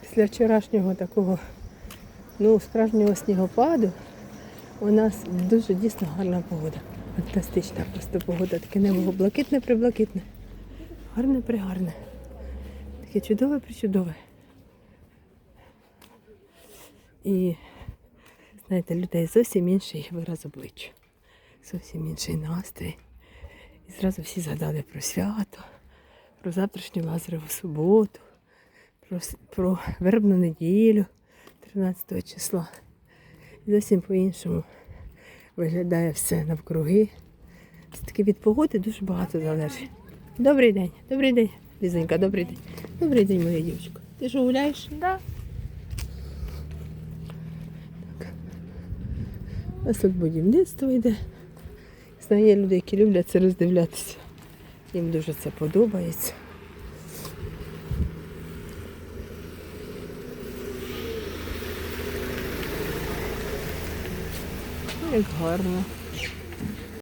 Після вчорашнього такого ну, справжнього снігопаду у нас дуже дійсно гарна погода. Фантастична просто погода. Таке небо блакитне приблакитне. Гарне пригарне. Таке чудове причудове. І знаєте, людей зовсім інший вираз обличчя. Зовсім інший настрій. І зразу всі згадали про свято, про завтрашню Лазареву суботу, про, про вербну неділю 13 числа. І зовсім по-іншому виглядає все навкруги. Все таки від погоди дуже багато залежить. Добрий день, добрий день, Лізонька, добрий день. Добрий день, моя дівчинка. Ти що гуляєш? Да. У нас тут будівництво йде. Знаю, є люди, які люблять це роздивлятися. Їм дуже це подобається. Як гарно.